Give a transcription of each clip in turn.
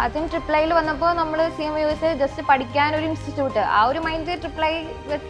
ആദ്യം ട്രിപ്പിൾ വന്നപ്പോൾ നമ്മൾ C M U S just പഠിക്കാൻ ഒരു ഇൻസ്റ്റിറ്റ്യൂട്ട് ആ ഒരു മൈൻഡ് ട്രിപ്ലൈ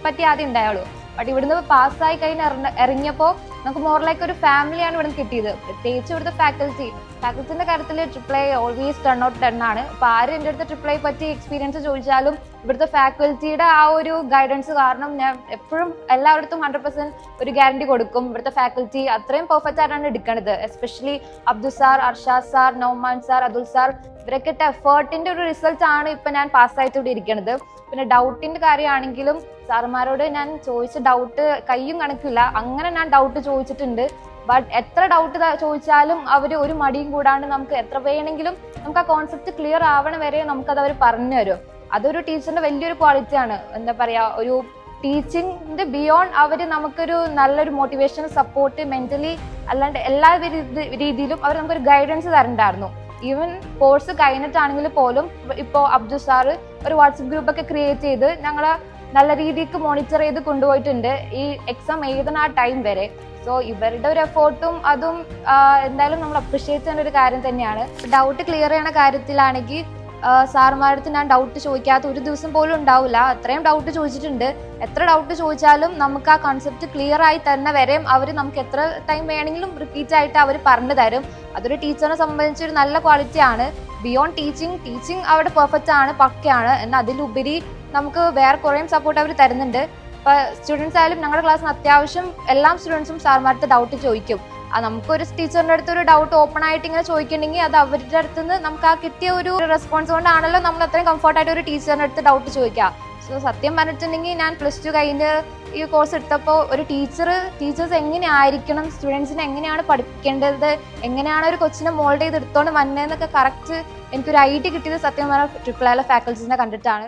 പറ്റി ആദ്യം ഉണ്ടായുള്ളൂ. ബട്ട് ഇവിടുന്ന് പാസ്സായി കഴിഞ്ഞ് ഇറങ്ങ- ഇറങ്ങിയപ്പോൾ നമുക്ക് മോർ ലൈക്ക് ഒരു ഫാമിലിയാണ് ഇവിടുന്ന് കിട്ടിയത്. പ്രത്യേകിച്ച് ഇവിടുത്തെ ഫാക്കൽറ്റി ഫാക്കൽറ്റിന്റെ കാര്യത്തിൽ triple I always ten out ten ആണ്. അപ്പോൾ ആരും എന്റെ അടുത്ത് ട്രിപ്പിൾ ഐ പറ്റി എക്സ്പീരിയൻസ് ചോദിച്ചാലും ഇവിടുത്തെ ഫാക്കൽറ്റിയുടെ ആ ഒരു ഗൈഡൻസ് കാരണം ഞാൻ എപ്പോഴും എല്ലായിടത്തും ഹൺഡ്രഡ് പെർസെന്റ് ഒരു ഗ്യാരണ്ടി കൊടുക്കും. ഇവിടുത്തെ ഫാക്കൽറ്റി അത്രയും പെർഫെക്റ്റ് ആയിട്ടാണ് എടുക്കുന്നത് especially Abdul sir Arshad sir Nouman sir Atul sir ഇവരൊക്കെ എഫേർട്ടിന്റെ ഒരു റിസൾട്ട് ആണ് ഇപ്പൊ ഞാൻ പാസ്സായിട്ട് ഇവിടെ ഇരിക്കുന്നത് പിന്നെ ഡൗട്ടിന്റെ കാര്യമാണെങ്കിലും സാറുമാരോട് ഞാൻ ചോദിച്ച ഡൗട്ട് കയ്യും കണക്കില്ല. അങ്ങനെ ഞാൻ ഡൗട്ട് ചോദിച്ചിട്ടുണ്ട്. ബട്ട് എത്ര ഡൗട്ട് ചോദിച്ചാലും അവർ ഒരു മടിയും കൂടാണ്ട് നമുക്ക് എത്ര വേണമെങ്കിലും നമുക്ക് ആ കോൺസെപ്റ്റ് ക്ലിയർ ആവണ വരെ നമുക്കത് അവർ പറഞ്ഞു തരും. അതൊരു ടീച്ചറിന്റെ വലിയൊരു ക്വാളിറ്റിയാണ് എന്താ പറയാ ഒരു ടീച്ചിങ്ങിന്റെ ബിയോണ്ട് അവർ നമുക്കൊരു നല്ലൊരു മോട്ടിവേഷൻ സപ്പോർട്ട് മെന്റലി അല്ലാണ്ട് എല്ലാ രീതിയിലും അവർ നമുക്കൊരു ഗൈഡൻസ് തരണ്ടായിരുന്നു. ഈവൻ കോഴ്സ് കഴിഞ്ഞിട്ടാണെങ്കിൽ പോലും ഇപ്പോൾ അബ്ദു സാറ് ഒരു വാട്സപ്പ് ഗ്രൂപ്പ് ഒക്കെ ക്രിയേറ്റ് ചെയ്ത് ഞങ്ങളെ നല്ല രീതിക്ക് മോണിറ്റർ ചെയ്ത് കൊണ്ടുപോയിട്ടുണ്ട്. ഈ എക്സാം എഴുതുന്ന ആ ടൈം വരെ. സോ ഇവരുടെ ഒരു എഫേർട്ടും അതും എന്തായാലും നമ്മൾ അപ്രിഷിയേറ്റ് ചെയ്യുന്ന ഒരു കാര്യം തന്നെയാണ്. ഡൗട്ട് ക്ലിയർ ചെയ്യണ കാര്യത്തിലാണെങ്കിൽ സാറുമാരുടെ അടുത്ത് ഞാൻ ഡൗട്ട് ചോദിക്കാത്ത ഒരു ദിവസം പോലും ഉണ്ടാവില്ല. അത്രയും ഡൗട്ട് ചോദിച്ചിട്ടുണ്ട്. എത്ര ഡൗട്ട് ചോദിച്ചാലും നമുക്ക് ആ കൺസെപ്റ്റ് ക്ലിയർ ആയി തരുന്ന വരെയും അവർ നമുക്ക് എത്ര ടൈം വേണമെങ്കിലും റിപ്പീറ്റ് ആയിട്ട് അവർ പറഞ്ഞു തരും. അതൊരു ടീച്ചറിനെ സംബന്ധിച്ച് ഒരു നല്ല ക്വാളിറ്റി ആണ്. ബിയോണ്ട് ടീച്ചിങ് ടീച്ചിങ് അവിടെ പെർഫെക്റ്റ് ആണ് പക്കയാണ്. എന്നാൽ അതിലുപരി നമുക്ക് വേറെ കുറേ സപ്പോർട്ട് അവർ തരുന്നുണ്ട്. ഇപ്പൊ സ്റ്റുഡൻസ് ആയാലും ഞങ്ങളുടെ ക്ലാസ്സിന് അത്യാവശ്യം എല്ലാ സ്റ്റുഡൻസും സാർമാരുടെ ഡൗട്ട് ചോദിക്കും നമുക്കൊരു ടീച്ചറിന്റെ അടുത്ത് ഒരു ഡൗട്ട് ഓപ്പൺ ആയിട്ട് ഇങ്ങനെ ചോദിക്കണമെങ്കിൽ അത് അവരുടെ അടുത്ത് നിന്ന് നമുക്ക് ആ കിട്ടിയ ഒരു റെസ്പോൺസ് കൊണ്ടാണല്ലോ നമ്മൾ അത്രയും കംഫർട്ടായിട്ട് ഒരു ടീച്ചറിന്റെ അടുത്ത് ഡൗട്ട് ചോദിക്കുക സോ സത്യം പറഞ്ഞിട്ടുണ്ടെങ്കിൽ ഞാൻ പ്ലസ് ടു കഴിഞ്ഞ് ഈ കോഴ്സ് എടുത്തപ്പോൾ ഒരു ടീച്ചർ ടീച്ചേഴ്സ് എങ്ങനെയായിരിക്കണം സ്റ്റുഡൻസിനെ എങ്ങനെയാണ് പഠിപ്പിക്കേണ്ടത് എങ്ങനെയാണ് ഒരു കൊച്ചിനെ മോൾഡ് ചെയ്ത് എടുത്തോണ്ട് വന്നതെന്നൊക്കെ കറക്റ്റ് എനിക്കൊരു ഐഡിയ കിട്ടിയത് സത്യം പറഞ്ഞാൽ ട്രിപ്പിൾ ആയ ഫാക്കൽറ്റീസിനെ കണ്ടിട്ടാണ്.